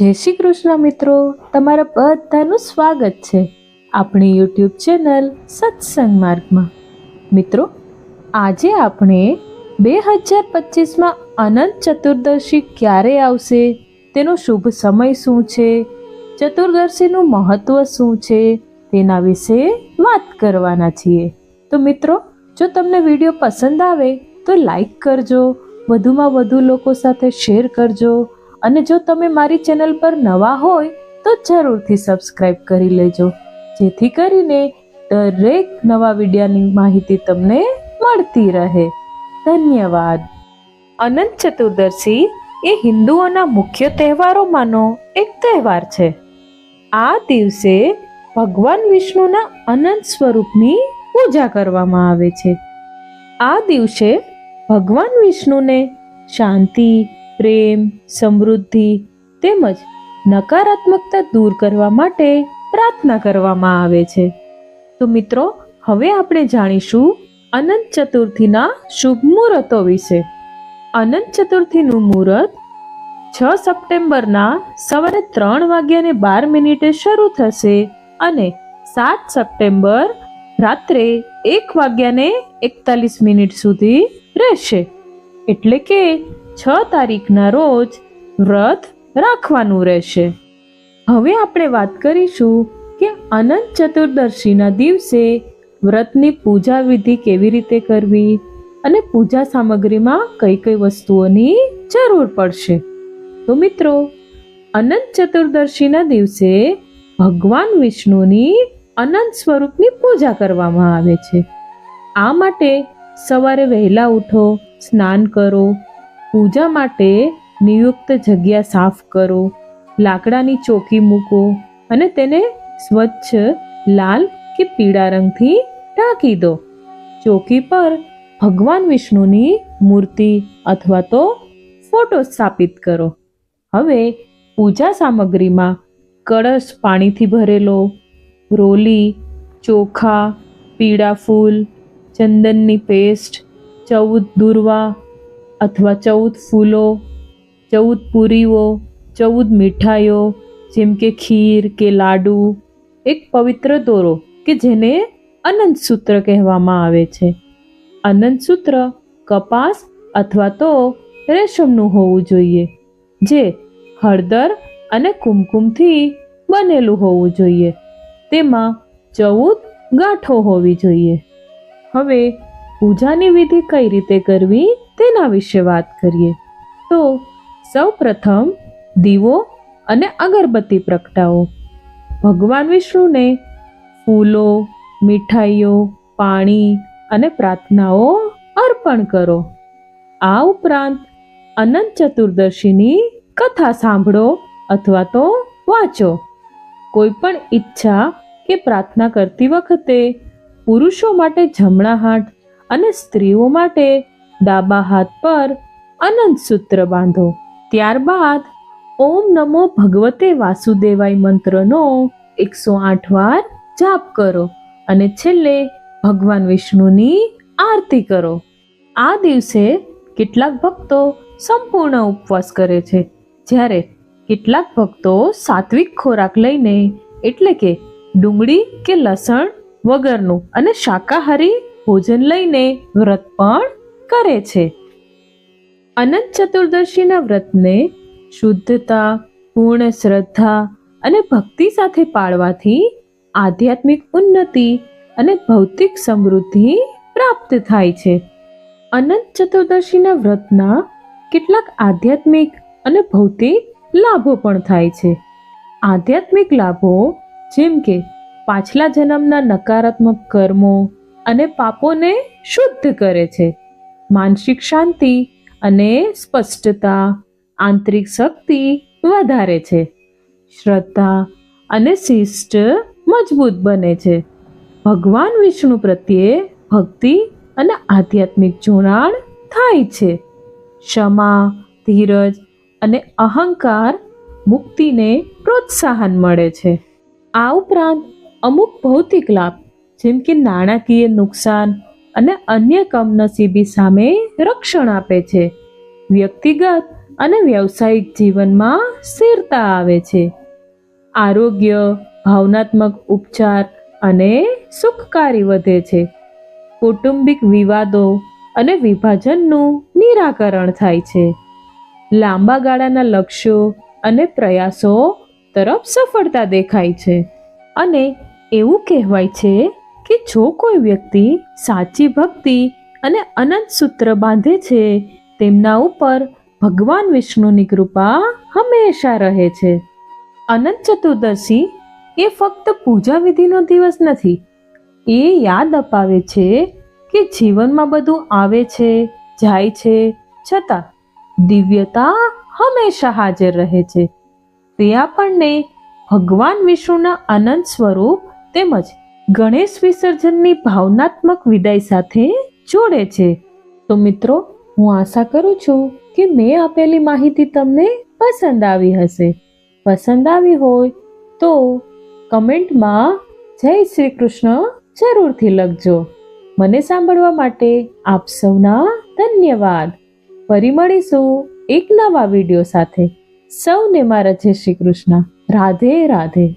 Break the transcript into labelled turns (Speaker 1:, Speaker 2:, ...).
Speaker 1: જય શ્રી કૃષ્ણ મિત્રો. તમારા બધાનું સ્વાગત છે આપણી યુટ્યુબ ચેનલ સત્સંગ માર્ગમાં. મિત્રો, આજે આપણે બે હજાર પચીસમાં અનંત ચતુર્દશી ક્યારે આવશે? તેનો શુભ સમય શું છે? ચતુર્દશીનું મહત્વ શું છે? તેના વિશે વાત કરવાના છીએ. તો મિત્રો, જો તમને વીડિયો પસંદ આવે તો લાઈક કરજો, વધુમાં વધુ લોકો સાથે શેર કરજો અને જો તમે મારી ચેનલ પર નવા હોય, તો જરૂરથી સબસ્ક્રાઈબ કરી લેજો. જેથી કરીને દરેક નવા વિડીયોની માહિતી તમને મળતી રહે. ધન્યવાદ. અનંત ચતુર્દશી એ હિન્દુઓના મુખ્ય તહેવારોમાંનો એક તહેવાર છે. આ દિવસે ભગવાન વિષ્ણુના અનંત સ્વરૂપની પૂજા કરવામાં આવે છે. આ દિવસે ભગવાન વિષ્ણુને શાંતિ પ્રેમ, સમૃદ્ધિ તેમજ નકારાત્મકતા દૂર કરવા માટે પ્રાર્થના કરવામાં આવે છે. તો મિત્રો, હવે આપણે જાણીશું અનંત ચતુર્થીના શુભ મુહૂર્તો વિશે. અનંત ચતુર્થીનું મુહૂર્ત છ સપ્ટેમ્બરના સવારે ત્રણ વાગ્યાને બાર મિનિટે શરૂ થશે અને સાત સપ્ટેમ્બર રાત્રે એક વાગ્યાને એકતાલીસ મિનિટ સુધી રહેશે. એટલે કે છ તારીખના રોજ વ્રત રાખવાનું રહેશે. હવે આપણે વાત કરીશું કે અનંત ચતુર્દશીના દિવસે વ્રતની પૂજા વિધિ કેવી રીતે કરવી અને પૂજા સામગ્રીમાં કઈ કઈ વસ્તુઓની જરૂર પડશે. તો મિત્રો, અનંત ચતુર્દશીના દિવસે ભગવાન વિષ્ણુની અનંત સ્વરૂપની પૂજા કરવામાં આવે છે. આ માટે સવારે વહેલા ઉઠો, સ્નાન કરો પૂજા માટે નિયુક્ત જગ્યા સાફ કરો, લાકડાની ચોકી મૂકો અને તેને સ્વચ્છ, લાલ કે પીળા રંગથી ઢાંકી દો. ચોકી પર ભગવાન વિષ્ણુની મૂર્તિ અથવા તો ફોટો સ્થાપિત કરો. હવે પૂજા સામગ્રીમાં કળશ પાણીથી ભરેલો, રોલી, ચોખા, પીળા ફૂલ, ચંદનની પેસ્ટ, ચૌદ દુર્વા અથવા ચૌદ ફૂલો, ચૌદ પૂરીઓ, ચૌદ મીઠાઈઓ, જેમ કે ખીર કે લાડુ, એક પવિત્ર દોરો કે જેને અનંત સૂત્ર કહેવામાં આવે છે. અનંત સૂત્ર કપાસ અથવા તો રેશમનું હોવું જોઈએ, જે હળદર અને કુમકુમથી બનેલું હોવું જોઈએ. તેમાં ચૌદ ગાંઠો હોવી જોઈએ. હવે પૂજાની વિધિ કઈ રીતે કરવી? તેના વિશે વાત કરીએ. તો સૌ પ્રથમ દીવો અને અગરબત્તી પ્રગટાવો. ભગવાન વિષ્ણુને ફૂલો, મીઠાઈઓ, પાણી અને પ્રાર્થનાઓ અર્પણ કરો. આ ઉપરાંત અનંત ચતુર્દશીની કથા સાંભળો અથવા તો વાંચો. કોઈ પણ ઈચ્છા કે પ્રાર્થના કરતી વખતે પુરુષો માટે જમણા હાથ અને સ્ત્રીઓ માટે ડાબા હાથ પર અનંત સૂત્ર બાંધો. ત્યારબાદ ઓમ નમો ભગવતે વાસુદેવાય મંત્રનો એકસો આઠ વાર જાપ કરો અને છેલ્લે ભગવાન વિષ્ણુની આરતી કરો. આ દિવસે કેટલાક ભક્તો સંપૂર્ણ ઉપવાસ કરે છે. જ્યારે કેટલાક ભક્તો સાત્વિક ખોરાક લઈને, એટલે કે ડુંગળી કે લસણ વગરનું અને શાકાહારી ભોજન લઈને વ્રત પણ કરે છે. અનંત ચતુર્દશીના વ્રતને શુદ્ધતા, પૂર્ણ શ્રદ્ધા અને ભક્તિ સાથે પાળવાથી આધ્યાત્મિક ઉન્નતિ અને ભૌતિક સમૃદ્ધિ પ્રાપ્ત થાય છે. અનંત ચતુર્દશીના વ્રતના કેટલાક આધ્યાત્મિક અને ભૌતિક લાભો પણ થાય છે. આધ્યાત્મિક લાભો જેમ કે પાછલા જન્મના નકારાત્મક કર્મો અને પાપોને શુદ્ધ કરે છે. માનસિક શાંતિ અને સ્પષ્ટતા, આંતરિક શક્તિ વધારે છે. શ્રદ્ધા અને શિષ્ટ મજબૂત બને છે. ભગવાન વિષ્ણુ પ્રત્યે ભક્તિ અને આધ્યાત્મિક જોડાણ થાય છે. ક્ષમા, ધીરજ અને અહંકાર મુક્તિને પ્રોત્સાહન મળે છે. આ ઉપરાંત અમુક ભૌતિક લાભ જેમ કે નાણાકીય નુકસાન અને અન્ય કમનસીબી સામે રક્ષણ આપે છે. વ્યક્તિગત અને વ્યવસાયિક જીવનમાં સ્થિરતા આવે છે. આરોગ્ય, ભાવનાત્મક ઉપચાર અને સુખકારી વધે છે. કૌટુંબિક વિવાદો અને વિભાજનનું નિરાકરણ થાય છે. લાંબા ગાળાના લક્ષ્યો અને પ્રયાસો તરફ સફળતા દેખાય છે. અને એવું કહેવાય છે કે જો કોઈ વ્યક્તિ સાચી ભક્તિ અને અનંત સૂત્ર બાંધે છે, તેમના ઉપર ભગવાન વિષ્ણુની કૃપા હંમેશા રહે છે. અનંત ચતુર્દશી એ ફક્ત પૂજા વિધિનો દિવસ નથી, એ યાદ અપાવે છે કે જીવનમાં બધું આવે છે, જાય છે, છતાં દિવ્યતા હંમેશા હાજર રહે છે. તે આપણને ભગવાન વિષ્ણુના અનંત સ્વરૂપ તેમજ ગણેશ વિસર્જનની ભાવનાત્મક વિદાય સાથે જોડે છે. તો મિત્રો, હું આશા કરું છું કે મેં આપેલી માહિતી તમને પસંદ આવી હશે. પસંદ આવી હોય તો કમેન્ટમાં જય શ્રી કૃષ્ણ જરૂરથી લખજો. મને સાંભળવા માટે આપ સૌના ધન્યવાદ. ફરી મળીશું એક નવા વીડિયો સાથે. સૌને મારા જય શ્રી કૃષ્ણ. રાધે રાધે.